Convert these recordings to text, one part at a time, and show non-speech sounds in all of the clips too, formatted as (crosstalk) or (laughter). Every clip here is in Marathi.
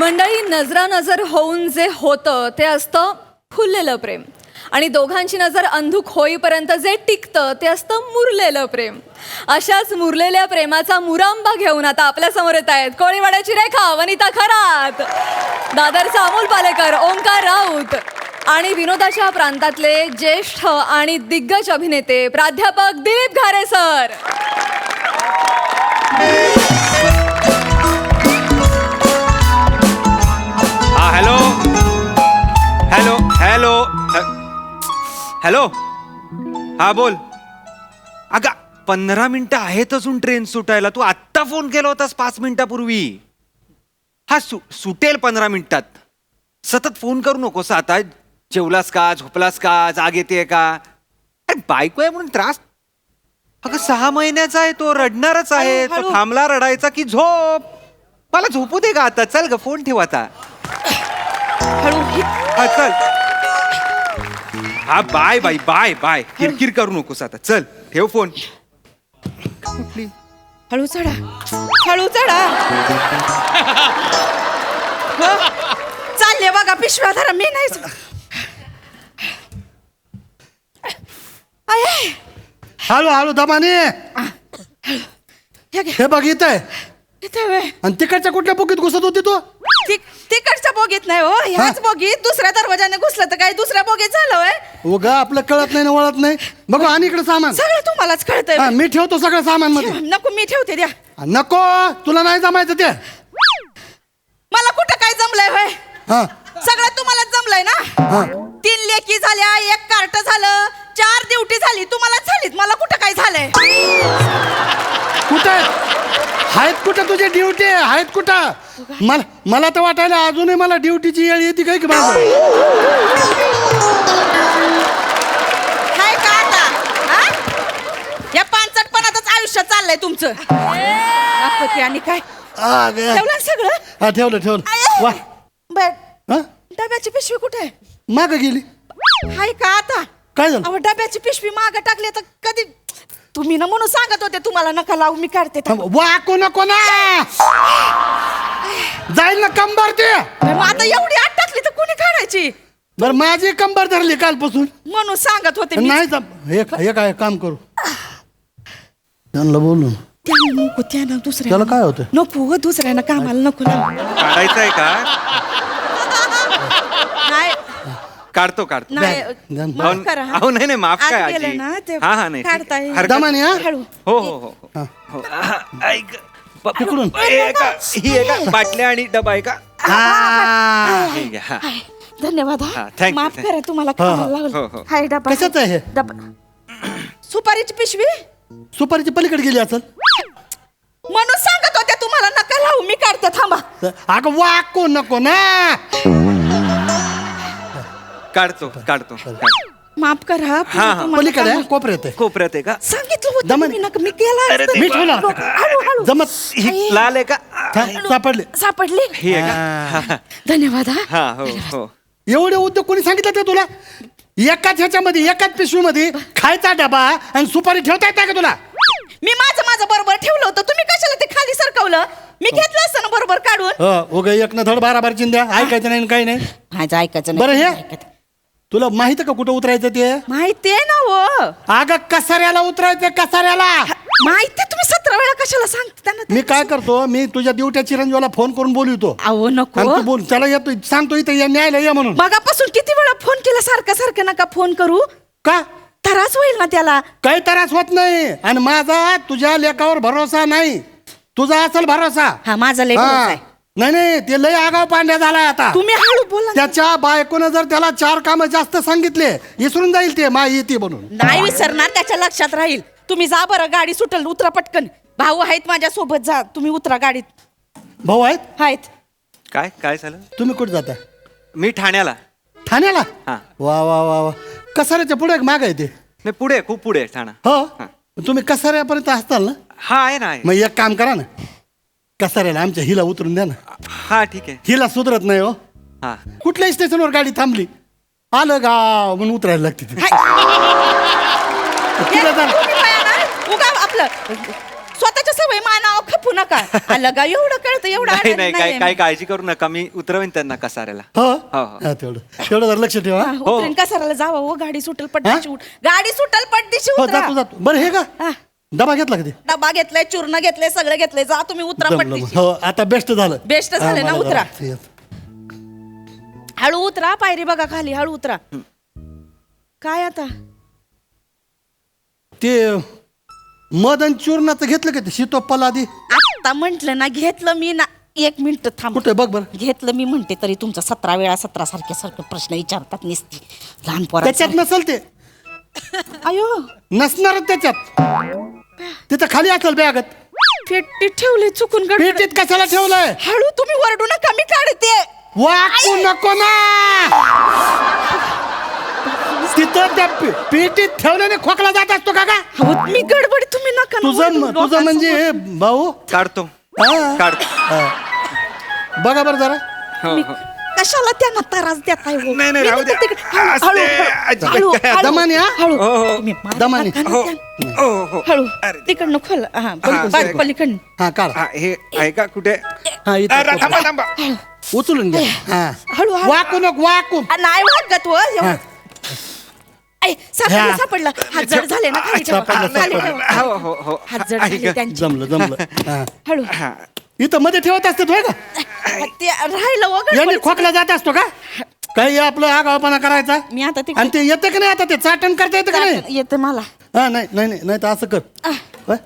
मंडळी नजरानजर होऊन जे होतं ते असतं फुललेलं प्रेम. आणि दोघांची नजर अंधुक होईपर्यंत जे टिकतं ते असतं मुरलेलं प्रेम. अशाच मुरलेल्या प्रेमाचा मुरांबा घेऊन आता आपल्यासमोर येत आहेत कोळीवाड्याची रेखा वनिता खरात. दादरचा अमोल पालेकर ओंकार राऊत. आणि विनोदाच्या प्रांतातले ज्येष्ठ आणि दिग्गज अभिनेते प्राध्यापक Dilip Ghare sir hello hello hello. हा बोल. अगा पंधरा मिनिटं आहेत अजून ट्रेन सुटायला. तू आत्ता फोन केला होतास पाच मिनिटापूर्वी. हा सु सुटेल पंधरा मिनिटात. सतत फोन करू नकोस आता. जेवलास का? झोपलास का? जाग येते का? अरे बायको आहे म्हणून त्रास. अगं सहा महिन्याचा आहे तो रडणारच आहे. तो. थांबला रडायचा की झोप. मला झोपू दे का आता. चल ग फोन ठेव आता. हळू हा चल हा बाय बाय बाय बाय. किरकिर करू नकोस आता. चल ठेव फोन. हळू चढा. हळू चढा. (laughs) हो, चालले बघा पिशव्या धरा मी नाही आय, आय. हळू हळू दमाने. हे. हे बघ इथं आहे. इथे व्हय. आणि तिकडच्या कुठल्या बुकीत घुसत होती तू? ति- तिकडच्या बोगीत नाही हो. ह्याच बोगीत दुसऱ्या दरवाजाने घुसलं तर काय दुसऱ्या बोगीत झालं होय? उगा आपलं कळत नाही ना वळत नाही. बघू आणि इकडे सामान. सगळं तुम्हालाच कळतंय. हा, मी ठेवतो सगळं सामानमध्ये नको मी ठेवते द्या. नको तुला नाही जमायचं ते. मला कुठं काय जमलंय होय? हा. सगळं तुम्हालाच जमलंय ना? हा. तीन लेकी झाल्या एक कार्ट झालं चार ड्युटी झाली तुम्हालाच झालीत मला कुठं काय झालंय? कुठं? आहेत? कुठं तुझे ड्युटी? आहेत कुठं? मला मला तर वाटायला अजूनही मला ड्युटीची येळ येते काय की माझं काय का आता? हा? या पानचटपणातच आयुष्य चाललंय तुमचं. दाखवते आणि काय? आ, गे. ठेवलं ना सगळं? हा ठेवलं ठेवलं. वा. बर. हा? डब्याची पिशवी कुठे आहे? माग गेली. हाय का आता? काय झालं? अहो डब्याची पिशवी माग टाकली तर कधी? तुम्ही ना म्हणून सांगत होते तुम्हाला नका लावू मी काढते थांब. वा कोणा कोणा? जाईल ना कंबर ते? मग आता एवढी आत टाकली तर कुणी काढायची? बर माझी कंबर धरली कालपासून. म्हणून सांगत होते मी. नाही जम- हे हे काय काम करू. त्यांना बोलून. त्यानं नको त्यानं दुसऱ्या त्याला काय होतं? नको ग दुसऱ्यानं कामाला नको लावू. काढायचं आहे का? काढतो काढतो नाही. माफ करा हा. अहो नाही नाही माफ आत काय गेलं आजी ना ते हा हा नाही ठीक काढता आहे. येईल. हरकत दमाने हा हळू हो हो हो हो. हा. हो हा, ऐक तिकडून. हे आहे का ही आहे का बाटल्या आणि डबा आहे का हा. हे घ्या, हा. हाय, धन्यवाद हा, हा thank you, माफ thank you. करा तुम्हाला हा, हा. हो, हो. हाय डबा कशाचं आहे हे? डबा सुपारीची पिशवी सुपारीची पलीकडे गेली असेल म्हणून सांगत होत्या तुम्हाला नका लावू मी काढते थांबा अगं वाको नको ना काढतो काढतो. काढ. माफ करा हा, हा. तुम्हाला पलीकडे आहे, कामा- कोपऱ्यात आहे. कोपऱ्यात आहे का? सांगितलं होतं दमन- मी केला असतं. हळू हळू जमत ही लाल आहे का? सापडले. सापडली? ही आहे का? हा, धन्यवाद हा. हा हो हो. एवढे उद्योग कोणी सांगितलं ते तुला? एकाच ह्याच्यामध्ये एकाच पिशवीमध्ये खायचा डबा आणि सुपारी ठेवता येते का तुला? मी माझं माझं बरोबर ठेवलं होतं. तुम्ही कशाला ते खाली सरकवलं? मी घेतलं असतं ना बरोबर काढून? हो उगा एक ना धड बारा बार चिंध्या. ऐकायचं नाही आणि काही नाही. माझं ऐकायचं बरं हे? तुला माहिती का कुठं उतरायचं ते? माहितीये ना हो. अगं कसाऱ्याला उतरायचं कसाऱ्याला? माहिती तुम्ही सतरा वेळा कशाला सांगता त्यांना मी काय करतो मी तुझ्या ड्युट्या चिरंजीवाला फोन करून बोलवतो. अहो नको. तू बोल त्याला येतो सांगतो इथं या न्यायला ये म्हणून. मगापासून किती वेळा फोन केला सारखं सारखं नका फोन करू? का? त्रास होईल ना त्याला. काही त्रास होत नाही. आणि माझा तुझ्या लेखावर भरोसा नाही. तुझा असेल भरोसा. हा माझा लेट हा. नाही नाही ते लय आगाव पांड्या झालाय आता. तुम्ही हळू बोला ना. त्याच्या बायकोनं जर त्याला चार कामं जास्त सांगितले विसरून जाईल ते मा येते म्हणून. नाही विसरणार त्याच्या लक्षात राहील. तुम्ही जा बरं गाडी सुटल उतरा पटकन. भाऊ आहेत माझ्या सोबत जा. तुम्ही उतरा गाडीत. भाऊ आहेत? आहेत. काय काय झालं? तुम्ही कुठे जाता मी ठाण्याला. ठाण्याला? हा. वा वा वा वा. कसाऱ्याच्या पुढे एक माग आहे ते. नाही पुढे खूप पुढे आहे ठाणा. हो? हा. तुम्ही कसाऱ्यापर्यंत असताल ना? हा आहे ना आहे. मग एक काम करा ना. कसाऱ्याला आमच्या हिला उतरून द्या ना. हा ठीक आहे. हिला सुधरत नाही हो. हा. कुठल्याही स्टेशनवर गाडी थांबली. आलं गाव म्हणून उतरायला लागते ती. तिला उगा आपलं स्वतःच्या सवय मानाव खपू नका. आलं का एवढं कळतं एवढं नाही काय काय. काळजी करू नका मी उतरवेन त्यांना कसाऱ्याला. हो? हो, हो. हा, तेवढं. तेवढं जरा लक्ष ठेवा. हा, हा? उतरेन कसाराला जावा हो गाडी सुटल उठ. गाडी सुटल पट्टीची हो उतरा. जातो जातो. बरं हे का? हा. डबा घेतला कधी डबा घेतलाय चूर्ण घेतलंय सगळं घेतलंय. जा तुम्ही उतरा पट्टीची. हो आता बेस्ट झालं. Best झालं ना, उतरा. हळू उतरा पायरी बघा खाली हळू उतरा. काय आता? ते मदन चूर्णाचं घेतलं का ते? शीतोप्पाला आधी? आता म्हंटल ना घेतलं मी ना. एक मिनिट थांब. कुठे? बघ बरं. घेतलं मी म्हणते तरी तुमचा सतरा वेळा सतरा सारखे सारखे प्रश्न विचारतात निसती. लहान त्याच्यात नसल ते. (laughs) अयो. नसणारच त्याच्यात. तिथं खाली असेल बॅगत पेटी ठेवले चुकून गडबड. पेटीत कशाला ठेवलंय हळू तुम्ही वरडू नका मी काढते वाकू नको ना तिथं त्या पे- पेटीत ठेवल्याने खोकला जात असतो का का अहो, मी गडबड तुम्ही नका ना तुझं वरडू. तुझं म्हणजे भाऊ काढतो हा. काढतो हा. बघा बरं जरा मी- हो. कशाला त्यांना त्रास देताय हो? नाही, नाही, मी राहू द्या. तिकडे- हळू, असते, हळू, अजिबात हळू, काय हळू, दमाने, हा? हळू. हो, हो. तुम्ही मारा दमाने. नका ना हो, त्या- हो, हो. हळू अरे. तिकडनं खोल हा हा? पलीकडनं हा काढ हा, हे आहे का कुठे हा इथं अरे, थांबा थांबा उचलून घ्या हा हळू वाकू नको वाकू आ, नाही वागत व. हा. ऐ, सापडलं ह्या. सापडलं हात जड झाले ना खाली ठेवा. सापडलं, खाली सापडलं. ठेवा. हो हो हो हात जड आहे झाले? त्यांचे जमलं जमलं हा. हळू हा. इथं मध्ये ठेवत असते तो का? ते राहिलं वगैरे खोकला जात असतो का? काही आपलं आगावपणा करायचा? मी आता आणि ते येतं का नाही आता? ते चाटण करता येतं का नाही? ते येते मला. हा नाही नाही नाही नाही तर असं कर. होय?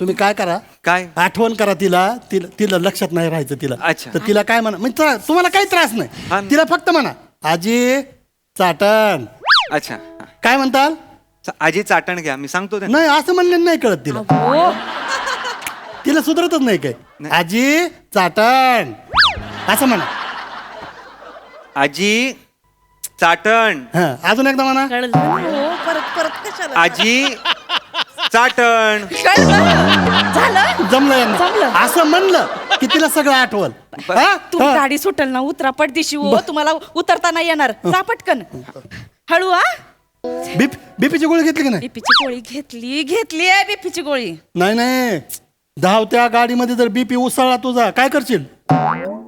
तुम्ही काय करा? काय? आठवण करा तिला. तिला तिला लक्षात नाही राहायचं तिला. अच्छा. तर तिला काय म्हणा म्हणजे त्रा- तुम्हाला काही त्रास हा. नाही तिला फक्त म्हणा आजी चाटण. अच्छा. काय म्हणताल? चा- आजी चाटण घ्या. मी सांगतो त्यांना. नाही असं म्हणलं नाही कळत तिला. हो तिला सुधरतच नाही काय. आजी चाटण. असं म्हणा. आजी चाटण. हा अजून एकदा म्हणा. कळलं हो परत परत कशाला? आजी चाटण. कळलं झालं? जमलं यांना. जमलं. असं म्हणलं की तिला सगळं आठवल. हा? तू हा. गाडी सुटल ना उतरा पडदिशी हो तुम्हाला उतरता नाही येणार. जा पटकन. हळू हा? बीप बीपीची गोळी घेतली की नाही? बीपीची गोळी घेतली घेतली आहे बीपीची गोळी. नाही नाही. धावत्या गाडीमध्ये जर बीपी उसळला तुझा काय करशील?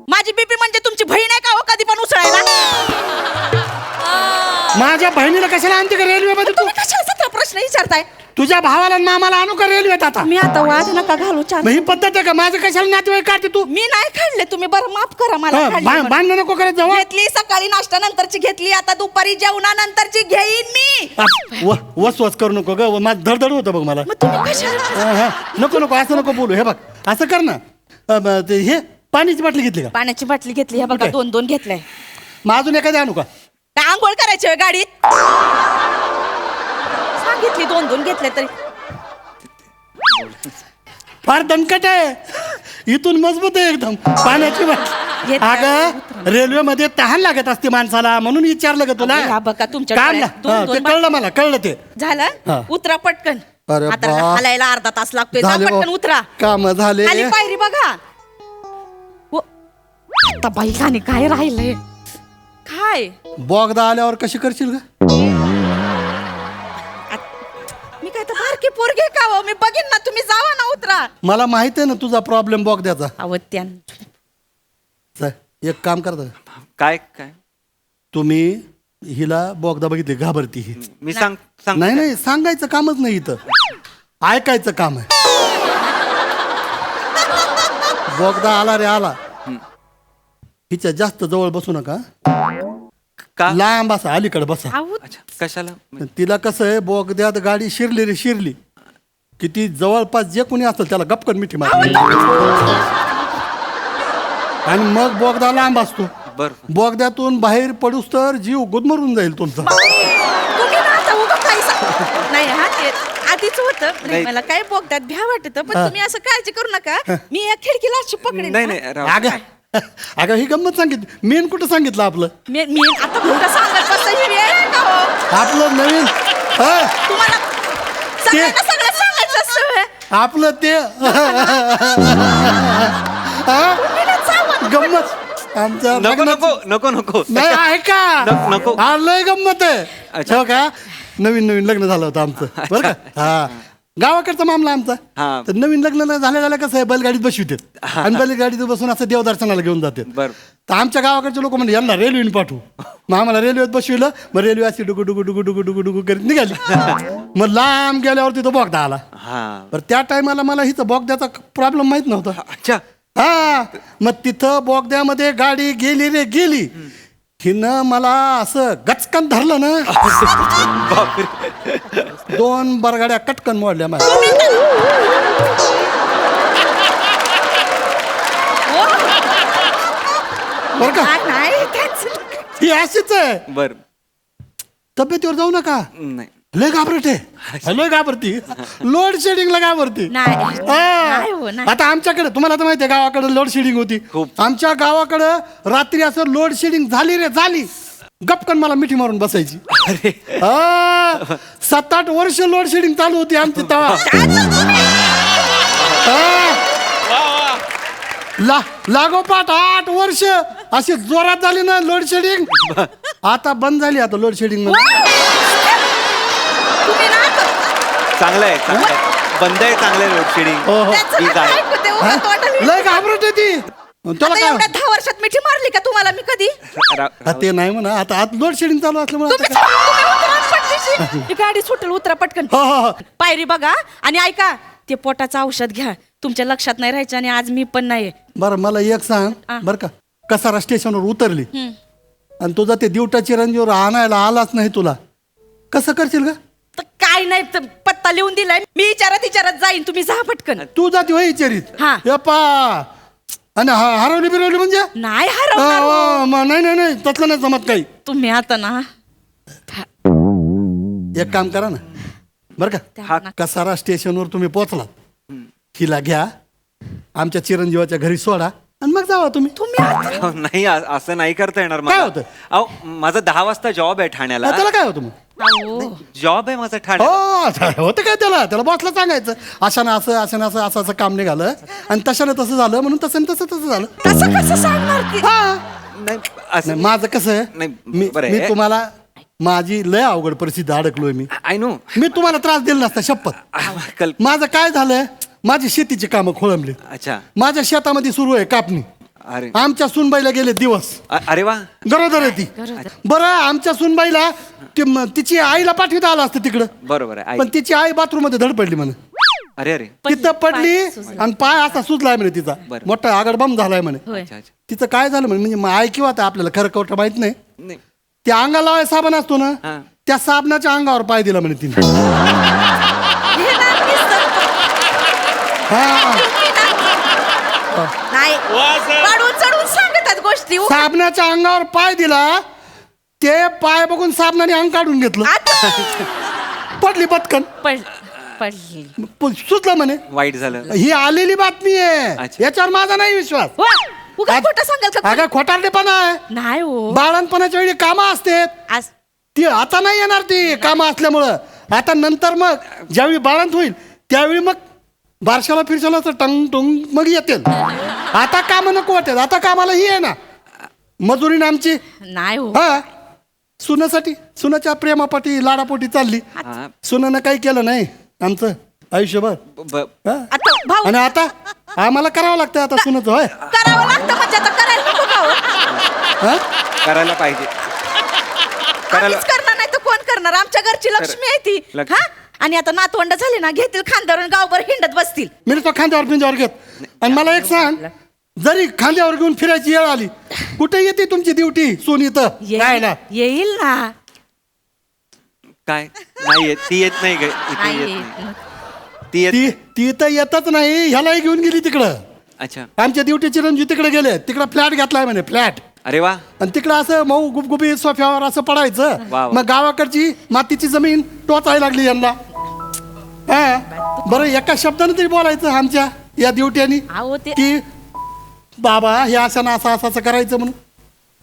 माझी बीपी म्हणजे तुमची बहीण आहे का हो? कधी पण उसळायला? माझ्या बहिणीला कशाला आणते का रेल्वेमध्ये तू? तुम्ही कशाला सतरा प्रश्न विचारताय? तुझ्या भावाला आणि मामाला आणू का रेल्वेत आता? मी आता वाद नका घालू मग ही पद्धत आहे का? माझं कशाला नातेवाईक काढते तू? मी नाही खाल्ले तुम्ही बरं माफ करा मला हा, खाल्ले भा- म्हणून. भांडण नको करत जाऊ घेतली सकाळी नाश्ता नंतरची घेतली आता दुपारी जेवणानंतरची घेईन मी. वस वस करू नको ग माझं धडधड होतं बघ मला. मग तुम्ही कशाला? हा, हा. नको नको असं नको बोलू. हे बघ असं कर ना. अ, ते हे पाण्याची बाटली घेतली का? पाण्याची बाटली घेतली हे बघा? दोन दोन घेतलंय. मग अजून एखादी आणू का? काय आंघोळ करायची होय गाडीत? सांगितली दोन दोन घेतले तरी. फार दणकट आहे. इथून मजबूत आहे एकदम. पाण्याची बाटली. येत अगं रेल्वेमध्ये तहान लागत असते माणसाला म्हणून विचारलं का तुला. हा बघा, तुमच्या ना हा, दोन ते कळलं मला कळलं ते. हा. झालं उतरा पटकन. अरे आता बा. हलायला अर्धा तास लागतोय. जा झाले पटकन भाऊ. उतरा. काम झाले. खाली पायरी बघा. व- आता बाई काय राहिलंय? काय? बोगदा आल्यावर कशी करशील का मी काय तर बारकी पोरगी का हो? मी बघीन ना तुम्ही जावा ना उतरा. मला माहीत आहे ना तुझा प्रॉब्लेम बोगद्याचा. त्या चल, एक काम करता काय काय? तुम्ही हिला बोगदा बघितली घाबरती ही. मी सांग सांग नाही नाही सांगायचं कामच नाही इथं. ऐकायचं काम आहे. बोगदा आला रे आला. हिच्या जास्त जवळ बसू नका. का? लांब बसा अलीकडे बसा. अच्छा कशाला? तिला कसं आहे बोगद्यात गाडी शिरली रे शिरली. की ती जवळपास जे कोणी असेल त्याला गपकन मिठी मार आणि मग बोगदा लांब असतो. बर. बोगद्यातून बाहेर पडूस तर जीव गुदमरून जाईल तुमचा. तुम्ही ना आता उगा काही सांग- नाही हा ते आधीच होतं. नाही, नाही. मला काय बोगद्यात भ्या वाटत पण. तुम्ही असं काळजी करू नका. मी या खिडकीला अशी पकडेन. नाही हा. नाही राव. अगं (laughs) अगं ही गंमत सांगितली मेन कुठं सांगितलं आपलं? मी मी आता कुठं सांगत बसता वेळ आहे का हो आपलं नवीन हा, तुम्हाला सगळ्यांना सगळं सांगायचं असतं होय. आपलं ते हा? गंमत. नको नको नको नको. नाही आहे का नको- नको. हा लय गंमत आहे. अच्छा. हो का? नवीन नवीन लग्न झालं होतं आमचं. बरं का? हा. गावाकडचा मामला आमचा. हा. तर नवीन लग्न झाल्या झाल्या कसं आहे बैलगाडीत बसवितात. आणि बैलगाडीत बसून असं देवदर्शनाला घेऊन जातात. बर. तर आमच्या गावाकडचे लोक म्हणजे यांना रेल्वेने पाठवू. मग आम्हाला रेल्वेत बसविलं मग रेल्वे अशी डुकू डुकू डुकू डुकू डुकू डुकू करीत निघाली. मग लांब गेल्यावर तिथं बोगदा आला. हा. बरं त्या टायमाला मला हिचं बोगद्याचा प्रॉब्लेम माहीत नव्हता. अच्छा. हा. मग तिथं बोगद्यामध्ये गाडी गेली रे गेली. हिनं मला असं गचकन धरलं ना. दोन बरगाड्या कटकन मोडल्या माझ्या. बरं का? नाही, नाही त्याच ही अशीच आहे. बर. तब्येतीवर जाऊ नका. नाही. लय घाबरते लय घाबरती. लोड शेडिंगला घाबरती. नाही हा. नाही हो, नाही. आता आमच्याकडे तुम्हाला तर माहितीये गावाकडे लोड शेडिंग होती. खूप. आमच्या गावाकडं रात्री असं लोड शेडिंग झाली रे झाली. गपकन मला मिठी मारून बसायची. अरे. हा. सात आठ वर्ष लोड शेडिंग चालू होती आमची तेव्हा हा. ला लागोपाठ आठ वर्ष. अशी जोरात झाली ना लोड शेडिंग आता बंद झाली आता लोड शेडिंग तुम्ही ना चांगलं आहे चांगलं आहे. बंद आहे चांगलं आहे लोडशेडिंग हो हो. त्याचं ठीक आहे. काय ऐकू ते उगाच तोंडाला- लय घाबरत ती तुला आता काय एवढ्या दहा वर्षात मिठी मारली का तुम्हाला मी कधी? रा- हा, ते नाही म्हणा आता आता लोड शेडिंग चालू असल्यामुळे तुम्ही आता काय- तुम्ही उतरा आणि पटदिशी. (laughs) ही गाडी सुटेल उतरा पटकन. हो हो हो. पायरी बघा आणि ऐका ते पोटाचं औषध घ्या. तुमच्या लक्षात नाही राहायचं आणि आज मी पण नाही बरं मला एक सांग. हा. बरं का? कसारा स्टेशनवर उतरली. हम्म. आणि तुझा ते दिवटा चिरंजीवर आणायला आलाच नाही तुला. कसं करशील का तर काय नाही तर पत्ता लिहून दिलाय. मी विचारत विचारत जाईन. तुम्ही जा पटकन. तू जाती होय विचारित हा. यप्पा. आणि हा- हरवली बिरवली म्हणजे? नाही हा, हरवणार हो. हा, म- नाही नाही नाही तसलं नाही जमत काही. तुम्ही आता ना एक काम करा ना. बरं का? त्या- कसारा स्टेशनवर तुम्ही पोचला हिला घ्या आमच्या चिरंजीवाच्या घरी सोडा आणि मग जावा तुम्ही. तुम्ही आता- अहो, (laughs) नाही असं नाही करता येणार काय होतं? अहो माझा दहा वाजता जॉब आहे ठाण्याला. हा, त्याला काय होतं मग? अहो. जॉब आहे माझा हो ठाण्याला आता होतं काय त्याला? त्याला बॉसला सांगायचं. अशानं असं अशानं असं असं असं काम निघालं. आणि तशानं तसं झालं म्हणून तसं तसं तसं झालं. कसं सांगणार ती हा. नाही नाही, माझं कसं? आहे नाही, मी बरं मी आहे. तुम्हाला माझी लय अवघड परिस्थिती अडकलोय मी. आय नो मी तुम्हाला त्रास दिला नसता शपथ. कल माझं काय झालंय माझी शेतीची कामं खोळंबली अच्छा. माझ्या शेतामध्ये सुरू आहे कापणी. अरे. आमच्या सुनबाईला गेले दिवस. अ- अरे वा. गरोदर आहे ती. बरं आमच्या सुनबाईला ती- म- तिची आईला पाठविता आलं असतं तिकडं. बरोबर आहे पण आई तिची आई बाथरूममध्ये धड पडली म्हणे. अरे अरे. तिथं पडली आणि पाय असा सुजलाय म्हणे तिचा. बरं. मोठा आगडबम झालाय म्हणे. होय. अच्छा अच्छा. तिचं काय झालं म्हणे? म्हणजे मग आई किंवा आता आपल्याला खरं खोटं माहीत नाही. नाही. त्या अंगाला लावाय साबण असतो ना हा. त्या साबणाच्या अंगावर पाय दिला म्हणे तिने. हे ना, दिसतं. हा नाही वाढून चढून सांगतात गोष्टी साबणाच्या अंगावर पाय दिला ते पाय बघून साबणाने अंग काढून घेतलं. आता? पडली पटकन. पड- पडली. प- सुचलं म्हणे. वाईट झालं. ही आलेली बातमी आहे. अच्छा. याच्यावर माझा नाही विश्वास. वा, उगाच खोटं सांगाल का अगं खोटारडेपणा आहे. नाही हो. बाळणपणाच्या वेळी कामं असते आज ती आता नाही येणार ती कामं असल्यामुळं. आता नंतर मग ज्यावेळी बाळंत होईल त्यावेळी मग बारशाला फिरशाला असं टंग टुंग मग येतील आता कामं नको वाटेल आता कामाला ही आहे ना. मजुरीने आमची नाही हो. हा. सुनासाठी सुनाच्या प्रेमापोटी लाडापोटी चालली. हा सुनानं काही केलं नाही आमचं आयुष्यभर. ब- हा? आता भाऊ आणि आता आम्हाला करावं लागतं आता सुनाचं होय? करावं लागतं म्हणजे आता करायला नको हो? करायला पाहिजे. करायला आम्हीच करणार नाही तर कोण करणार? आमच्या घरची लक्ष्मी आहे ती. हा? आणि आता नातवंड झाली ना घेतील खानदारून गावभर हिंडत बसतील. मी तो खांद्यावर पिंजावर घेत. आणि मला एक सांग जरी खांद्यावर घेऊन फिरायची वेळ आली कुठे येते तुमची ड्युटी सोनी इथं? राहायला येईल येईल ना. काय? नाही येत. ती येत नाही ग इथे नाही येत येईल. नाही. ती येत ती ती तर येतच नाही. ह्यालाही घेऊन गेली तिकडं. अच्छा. आमच्या ड्युटी चिरंजी तिकडे गेले. तिकडं फ्लॅट घेतलाय म्हणे फ्लॅट. अरे वा. आणि तिकडं असं मऊ गुपगुपी सोफ्यावर असं पडायचं. वा वा. मग गावाकडची मातीची जमीन टोचायला लागली यांना. हा? बरं एका शब्दाने तरी बोलायचं आमच्या या ड्युट्यानी अहो ते की बाबा हे असं ना असं असं असं करायचं म्हणून.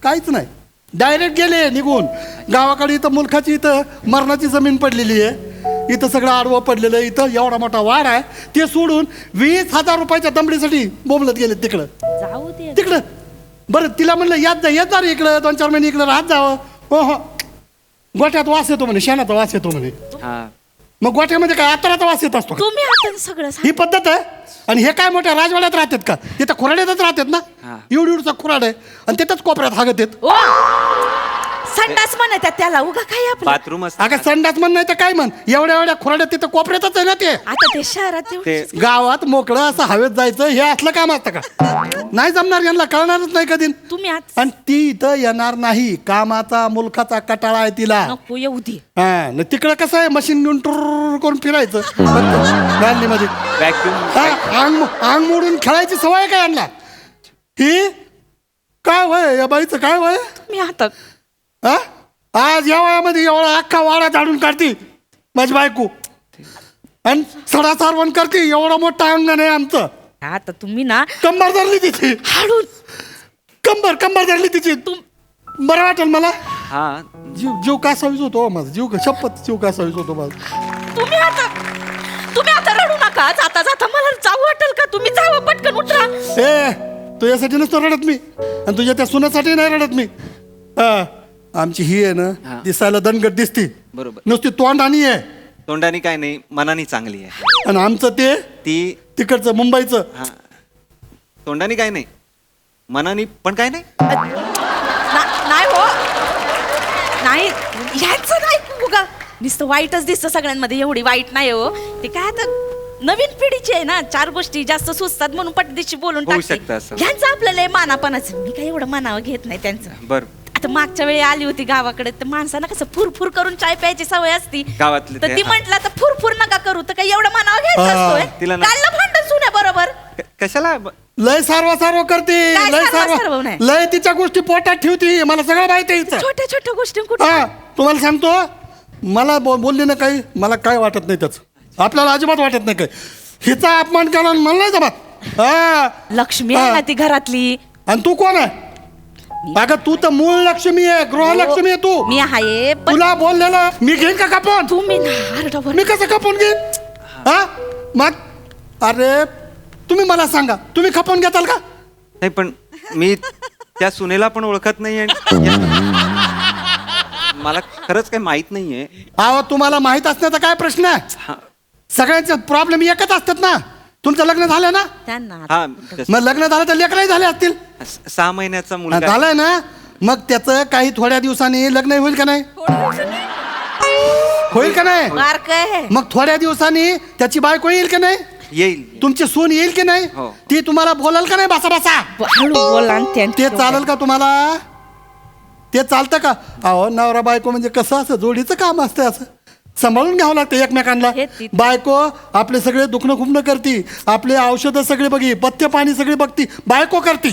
काहीच नाही. डायरेक्ट गेले निघून. गावाकडे इथं मुलखाची इथं मरणाची जमीन पडलेली आहे. इथं सगळं आडवं पडलेलं आहे. इथं एवढा मोठा वाड आहे. ते सोडून वीस हजार रुपयाच्या दमडीसाठी बोंबलत गेले तिकडं. जाऊ दे. तिकडं. बरं तिला म्हणलं यात जा येत जा रे इकडं. दोन चार महिने इकडं राहत जावं. हो हो. गोठ्यात वास येतो म्हणे शेणाचा वास येतो म्हणे. हा. मग गोठ्यामध्ये काय आता आता वास येत असतो का? तुम्ही आता सगळं सांग- ही पद्धत आहे? आणि हे काय मोठ्या राजवाड्यात राहतात का? तिथं खुराड्यातच राहतात ना. एवढी एवढचा खुराड आहे. आणि तिथंच कोपऱ्यात हागत येत ओ संडास म्हणत आहे त्याला उगा काय आपलं? बाथरूम असतं. अगं संडास म्हण नाही तर काय म्हण? एवढ्या एवढ्या खुराड्यात तिथं कोपऱ्यातच आहे ना ते. आता ते शहरात ते गावात मोकळं असं हवेत जायचं हे असलं काम असतं का? नाही जमणार यांना कळणारच नाही कधी तुम्ही आज आणि ती इथं येणार नाही. कामाचा मुलखाचा कटाळा आहे तिला. नको येऊ दे. हा न तिकडं कसं आहे मशीन घेऊन टुर करून फिरायचं. मध्ये व्हॅक्युम अंग अंग मोडून खेळायची सवय आहे का यांना? ही? काय वय या बाईचं? काय वय तुम्ही आता हा? आज या वयामध्ये एवढा अख्खा वाडा झाडून काढती माझी बायको. आणि सडा सारवण करते एवढं मोठं अंगण आहे आमचं. आता तुम्ही ना कंबर धरली तिची. हळू कंबर कंबर धरली तिची. तू बरं वाटेल मला? हा. जीव जीव कासावीस होतो हो माझा. जीव का- शपथ जीव कासावीस होतो माझा. तुम्ही आता तुम्ही आता रडू नका. जाता जाता मला जाऊ वाटेल का? तुम्ही जावं पटकन उतरा. ए तुझ्यासाठी नसतो रडत मी. आणि तुझ्या त्या सुनासाठी नाही रडत मी. हा, आमची ही आहे ना हा. दिसायला दणगट दिसती. बरोबर. नुसती तोंड आणि आहे तोंडाने काय नाही मनाने चांगली आहे. आणि आमचं ते ती तिकडचं मुंबईचं. हा. तोंडाने काय नाही मनाने पण काय नाही? ना- नाही हो. नाही ह्याच नाही उगा. नुसतं वाईटच दिसतं सगळ्यांमध्ये एवढी वाईट नाही हो. ते काय आता नवीन पिढीची आहे ना चार गोष्टी जास्त सुचतात म्हणून पटदिशी बोलून होऊ टाकते. शकतं असं. ह्यांचं आपल्याला माझं मी काही एवढं मानावं घेत नाही त्यांचं. बर. आता मागच्या वेळी आली होती गावाकडे तर माणसांना कसं फुरफुर करून चाय प्यायची सवय असती गावातले तर ते- ती हा. म्हंटल तर फुरफुर नका करू तर काही एवढं मानावं घ्यायचं हा. ना- भांडण सुन्या बरोबर क- कशाला ब- लय सारवा सारव करते काय लय सारवा सारव सारवा नाही? लय तिच्या गोष्टी पोटात ठेवती मला सगळं माहिती आहे हिचं. छोट्या छोट्या गोष्टी कुठं हा तुम्हाला सांगतो मला बो- बोलली ना काही मला काय वाटत नाही त्याचं आपल्याला अजिबात वाटत नाही काय हिचा अपमान केला आणि मला नाही जमात हा लक्ष्मी आहे. ना ती घरातली आणि तू कोण आहे अगं तू तर मूळ लक्ष्मी आहे गृहलक्ष्मी आहे तू. मी आहे पण तुला बोललेलं मी घेईन का कापून? तुम्ही ना मी कसं कापून घेईन? हा? मग? अरे तुम्ही मला सांगा तुम्ही खपून घेताल का? नाही पण मी त्या सुनेला पण ओळखत नाही मला खरंच काही माहीत नाहीये. अहो तुम्हाला माहीत असण्याचा काय प्रश्न आहे? हा. सगळ्यांचे प्रॉब्लेम एकच असतात ना. तुमचं लग्न झालं ना? त्यांना हा तस- मग लग्न झालं तर लेकरही झाले असतील. स- सहा महिन्याचा हा, मुलगा झालंय ना? मग त्याचं काही थोड्या दिवसांनी लग्न होईल का नाही? होईल का नाही? आहे. मग थोड्या दिवसांनी त्याची बायको येईल का नाही? येईल. तुमची सून येईल की नाही? हो. ती तुम्हाला बोलाल का नाही बसा बसा हळू बोला आणि त्यांची- ते चालेल का तुम्हाला? ते चालतं का? अहो नवरा बायको म्हणजे कसं असं जोडीचं काम असतं असं. सांभाळून घ्यावं लागतं एकमेकांना. हे ती- बायको आपले सगळे दुखणं खुपणं करती आपले औषधं सगळे बघी पथ्य पाणी सगळी बघती बायको करती.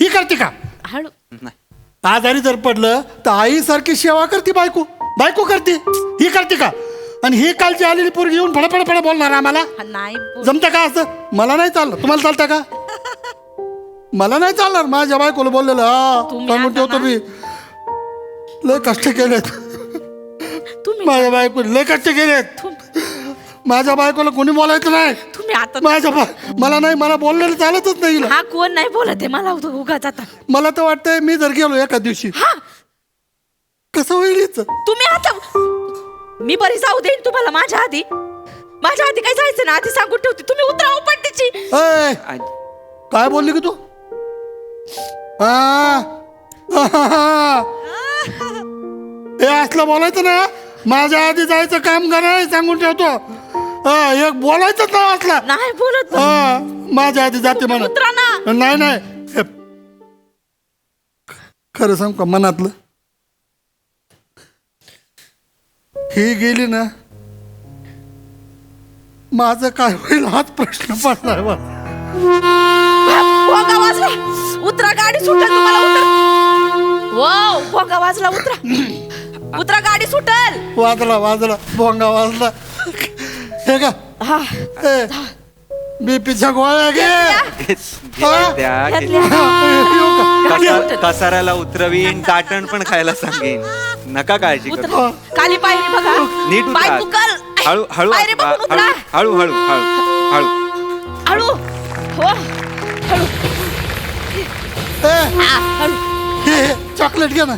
ही करते का? हळू. नाही. आजारी जर पडलं तर आईसारखी सेवा करते बायको. बायको करते. ही करते का? आणि ही कालची आलेली पोरगी येऊन फडफड फड बोलणार आम्हाला. हा, नाही बोल. जमतं का असं? मला नाही चाललं. तुम्हाला चालतं का? (laughs) मला नाही चालणार. माझ्या बायकोला बोललेलं हा तुम्ही सांगून आता ठेवतो ना- मी. लय कष्ट केलेत. तुम्ही माझ्या बायको लय कष्ट केलेत. माझ्या बायकोला कोणी बोलायचं नाही. तुम्ही आता माझ्या बा मला नाही मला बोललेलं चालतच नाही हिला. हा कोण नाही बोलत आहे? मला उगा- उगाच आता. मला तर वाटतंय मी जर गेलो एका दिवशी हा. कसं होईल हिचं? तुम्ही आता मी बरी जाऊ देईन तुम्हाला माझ्या आधी. माझ्या आधी काय जायचं ना आधी सांगून ठेवते. तुम्ही उतरा हो पट्टीची काय बोलली की तू? हा. हे (laughs) असलं बोलायचं ना? माझ्या आधी जायचं काम कराय सांगून ठेवतो. हा, एक बोलायचंच ना असला. नाही बोलत हा माझ्या आधी जाते म्हणा नाही नाही. हे, खरं सांग का मनातलं. ही गेली ना माझं काय होईल हाच प्रश्न पडलाय भोगा वाजला. उतरा गाडी सुटल तुम्हाला उतर. (clears throat) वाव भोगा वाजला उतरा. उतरा गाडी सुटल. वाजला वाजला भोंगा वाजला. हे का? हा. बीपीच्या गोळ्या घे. हा? द्या? कसा- कसाऱ्याला उतरवीन दाटण पण खायला सांगेन. नका काळजी करू. उतरा खाली पायरी बघा. नीट पाय उतरा दुखल. हळू हळू पायरी बघून उतरा. हळू हळू हळू हळू. हळू. हो. हळू. ए, हा, हळू. हे, हे, चॉकलेट घे ना.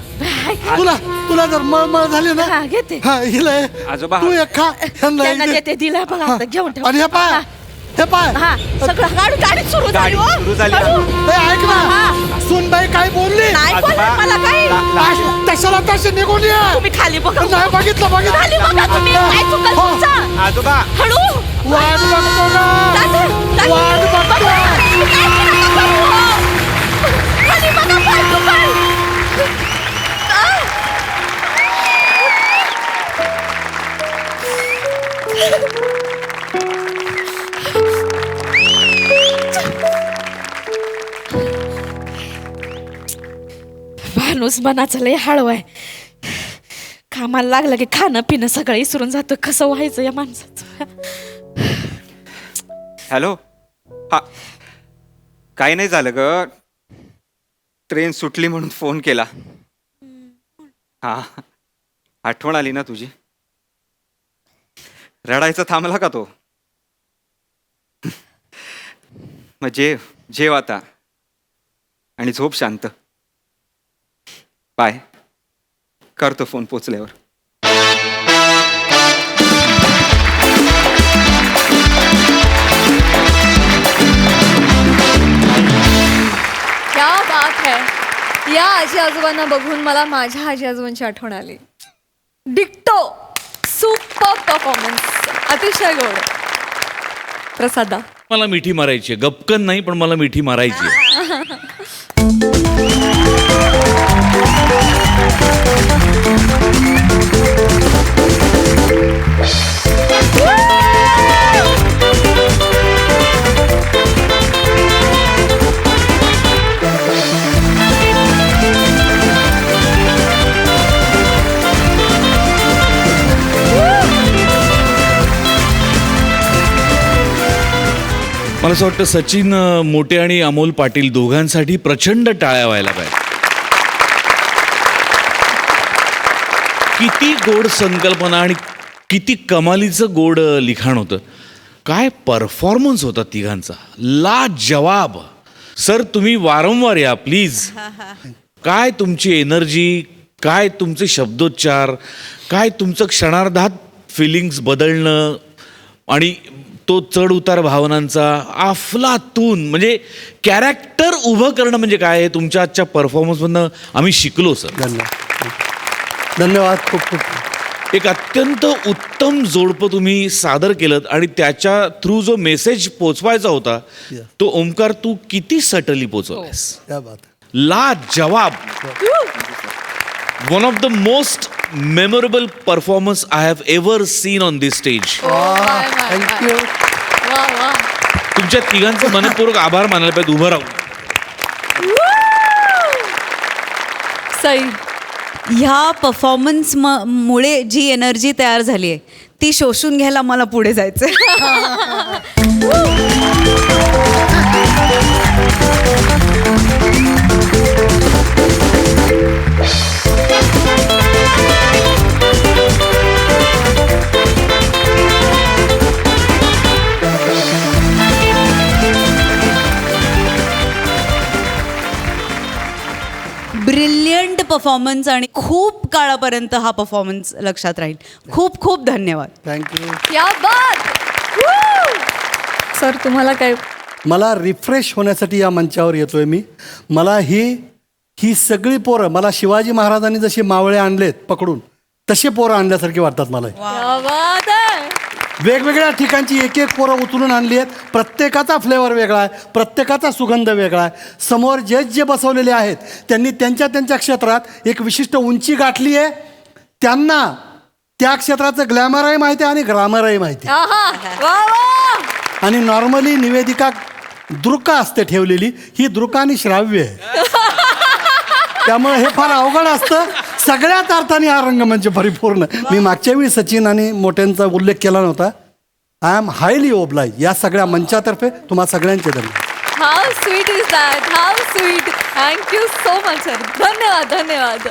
तुला. तुला जर मळमळ झाली ना हा, घेते. हा हिला हे. आजोबा. तू एक खा ह्यांना त्यांना दे. देते दिला बघा हा. आता घेऊन ठेव आणि हे पाय हा. हे पाय हा सगळं गाडी गाडी सुरू झाली गाडी हो. सुरू झाली. हळू. ए, ऐक ना हा. सुनबाई काय बोलली नाही आजोबा. मला काही ला- ला- आश- तशाला तशी निघून ये तुम्ही खाली बघा नाही बघितलं बघितलं खाली बघा तुम्ही काय चुकल हो. तुमचं आजोबा हळू वाट बघतो माणूस मनाचा लय हळव आहे. कामाला लागलं की खाणं पिणं सगळं इसरून जातं. कसं व्हायचं या माणसाचं? हॅलो? हा. काही नाही झालं ग. ट्रेन सुटली म्हणून फोन केला. हा. आठवण आली ना तुझी? रडायचा थांबला का तो? मग जेव जेव आता. आणि झोप शांत. बाय करतो फोन पोचल्यावर क्या बात है? या आजी आजोबांना बघून मला माझ्या आजी आजोबांची आठवण आली. डिक्टो सुपर परफॉर्मन्स अतिशय गोड. प्रसादा मला मिठी मारायची गपकन नाही पण मला मिठी मारायची. (laughs) मला असं वाटतं सचिन मोटे आणि अमोल पाटील दोघांसाठी प्रचंड टाळ्या व्हायला पाहिजे किती गोड संकल्पना आणि किती कमालीचं गोड लिखाण होतं. काय परफॉर्मन्स होता तिघांचा. ला जवाब सर तुम्ही वारंवार या प्लीज काय तुमची एनर्जी काय तुमचे शब्दोच्चार? काय तुमचं क्षणार्धात फिलिंग्स बदलणं? आणि तो चढ उतार भावनांचा आफलातून म्हणजे कॅरेक्टर उभं करणं म्हणजे काय? आहे तुमच्या आजच्या परफॉर्मन्समधनं आम्ही शिकलो सर. धन्यवाद खूप खूप. एक अत्यंत उत्तम जोडपं तुम्ही सादर केलं आणि त्याच्या थ्रू जो मेसेज पोचवायचा होता Yeah. तो ओंकार तू किती सटली पोचवलास? त्या बात ला जवाब. One of the most memorable performance I have ever seen on this stage thank you वा वा तुमच्या तिघांचे मनपूर्वक आभार मानायला पाहिजे. उभं राहून. सई ह्या परफॉर्मन्स म मुळे जी एनर्जी तयार झाली आहे ती शोषून घ्यायला मला पुढे जायचं (laughs) (laughs) (laughs) परफॉर्मन्स आणि खूप काळापर्यंत हा परफॉर्मन्स लक्षात राहील. खूप खूप धन्यवाद. थँक्यू क्या बात! सर तुम्हाला काय मला रिफ्रेश होण्यासाठी या मंचावर येतोय मी. मला ही ही सगळी पोरं मला शिवाजी महाराजांनी जशी मावळे आणलेत पकडून तसे पोरं आणल्यासारखे वाटतात मला. वेगवेगळ्या ठिकाणची एक एक पोरं उचलून आणली आहेत. प्रत्येकाचा फ्लेवर वेगळा आहे. प्रत्येकाचा सुगंध वेगळा आहे. समोर जे जे बसवलेले आहेत त्यांनी त्यांच्या त्यांच्या क्षेत्रात एक विशिष्ट उंची गाठली आहे. त्यांना त्या क्षेत्राचं ग्लॅमरही माहिती आहे आणि ग्रामरही माहिती आहे. आहा वा वा. आणि नॉर्मली निवेदिका दृक असते ठेवलेली ही दृक आणि श्राव्य आहे. (laughs) त्यामुळे हे फार अवघड असतं. सगळ्याच अर्थाने हा रंगमंच परिपूर्ण. मी मागच्या वेळी सचिन आणि मोठ्यांचा उल्लेख केला नव्हता. आय एम हायली ओबलाय या सगळ्या मंचातर्फे तुम्हा सगळ्यांचे धन्यवाद. How sweet is that how sweet thank you so much sir धन्यवाद धन्यवाद.